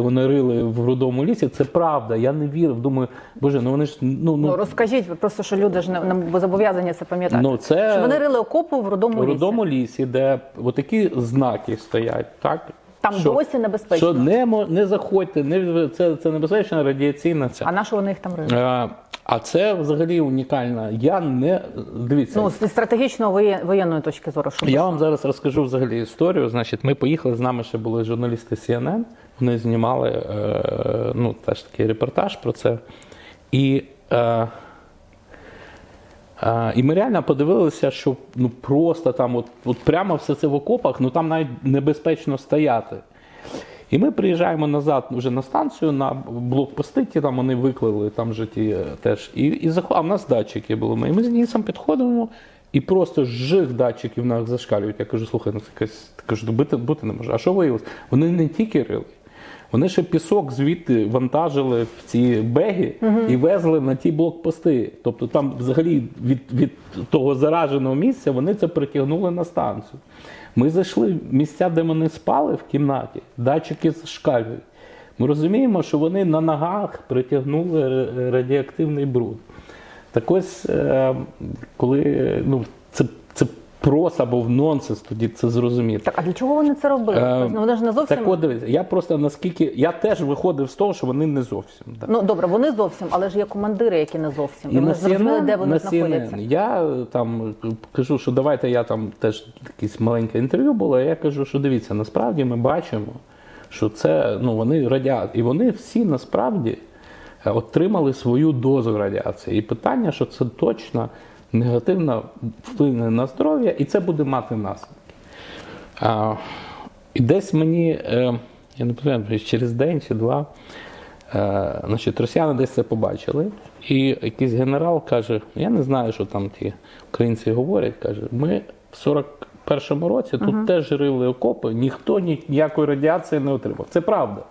Вони рили в рудому лісі. Це правда. Я не вірив. Думаю, боже, ну вони ж ну Ну ну, розкажіть, просто що люди ж не, не зобов'язані це пам'ятати. Ну, це- Що вони рили окопу в рудому в лісі. рудому лісі, де отакі знаки стоять, так Там досі небезпечно. Що не не заходьте, не це, це небезпечна радіаційна ця. А на що вони їх там рили? А це взагалі унікально. Я не дивіться. Ну, з стратегічно воєнної точки зору, що Я вам зараз розкажу взагалі історію. Значить, ми поїхали з нами ще були журналісти CNN. Вони знімали е, ну, теж такий репортаж про це. І, е, е, і ми реально подивилися, що ну, просто там, от, от прямо все це в окопах, ну там навіть небезпечно стояти. І ми приїжджаємо назад вже на станцію, на блокпости, там вони виклали, там же ті е, теж. І, і. А в нас датчики були. І ми з Нісом підходимо, і просто жих датчиків нас зашкалюють. Я кажу, слухай, ну це якась кажу, бути, бути не може. А що виявилось? Вони не ті рили. Вони ще пісок звідти вантажили в ці беги і везли на ті блокпости. Тобто там взагалі від, від того зараженого місця вони це притягнули на станцію. Ми зайшли в місця, де вони спали в кімнаті, датчики зашкалюють. Ми розуміємо, що вони на ногах притягнули радіоактивний бруд. Так ось, е, коли ну, це, це просто був нонсенс, тоді це зрозуміти. Так, а для чого вони це робили? Е, вони ж не зовсім. Так от дивіться, я просто наскільки я теж виходив з того, що вони не зовсім. Да. Ну добре, вони зовсім, але ж є командири, які не зовсім. І, вони на зрозуміли, де вони на знаходяться. Я е, там кажу, що давайте я там теж якесь маленьке інтерв'ю було. Я кажу, що дивіться, насправді ми бачимо, що це ну вони радіація, і вони всі насправді е, отримали свою дозу радіації. І питання, що це точно негативно вплине на здоров'я, і це буде мати наслідки. А, і десь мені, е, я не пам'ятаю, через день чи два, е, значить, росіяни десь це побачили. І якийсь генерал каже: я не знаю, що там ті українці говорять. каже, ми в 41-му році тут теж рили окопи, ніхто ніякої радіації не отримав. Це правда.